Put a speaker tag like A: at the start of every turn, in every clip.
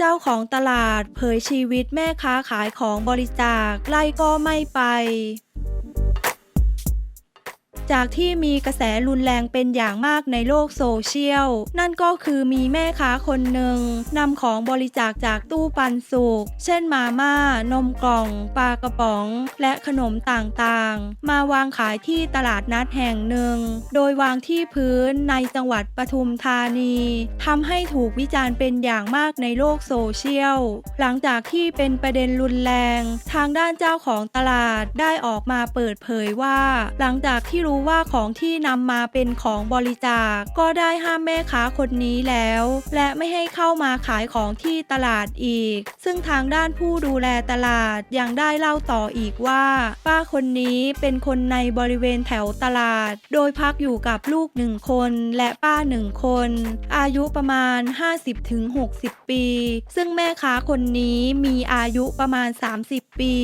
A: เจ้าของตลาดเผยชีวิตแม่ค้าขายของบริจาคไล่ก็ไม่ไป จากที่มีกระแสรุนแรงเป็นอย่างมากในโลกโซเชียล นั่นก็คือมีแม่ค้าคนหนึ่งนำของบริจาคจากตู้ปันสุก เช่นมาม่า นมกล่อง ปลากระป๋อง และขนมต่างๆ มาวางขายที่ตลาดนัดแห่งหนึ่ง โดยวางที่พื้นในจังหวัดปทุมธานีทำให้ถูกวิจารณ์เป็นอย่างมากในโลกโซเชียล หลังจากที่เป็นประเด็นรุนแรง ทางด้านเจ้าของตลาดได้ออกมาเปิดเผยว่า หลังจากที่รู้ว่าของที่นำมาเป็นของบริจาคก็ได้ห้ามแม่ค้าคนนี้แล้ว และไม่ให้เข้ามาขายของที่ตลาดอีก ซึ่งทางด้านผู้ดูแลตลาดยังได้เล่าต่ออีกว่า ป้าคนนี้เป็นคนในบริเวณแถวตลาด โดยพักอยู่กับลูกหนึ่งคนและป้าหนึ่งคน อายุประมาณ 50-60 ปี ซึ่งแม่ค้าคนนี้มีอายุประมาณ 30 ปี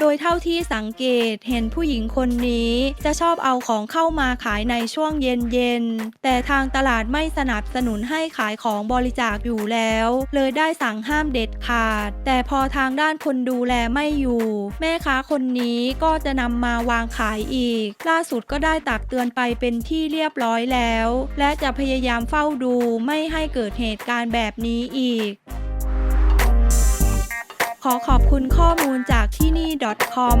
A: โดยเท่าที่สังเกตเห็นผู้หญิงคนนี้จะชอบเอาของเข้ามาขายในช่วงเย็นๆแต่ทางตลาดไม่สนับสนุนให้ขายของบริจาคอยู่แล้ว เลยได้สั่งห้ามเด็ดขาด แต่พอทางด้านคนดูแลไม่อยู่ แม่ค้าคนนี้ก็จะนำมาวางขายอีก ล่าสุดก็ได้ตักเตือนไปเป็นที่เรียบร้อยแล้ว และจะพยายามเฝ้าดูไม่ให้เกิดเหตุการณ์แบบนี้อีกขอขอบคุณข้อมูลจากที่นี่ .com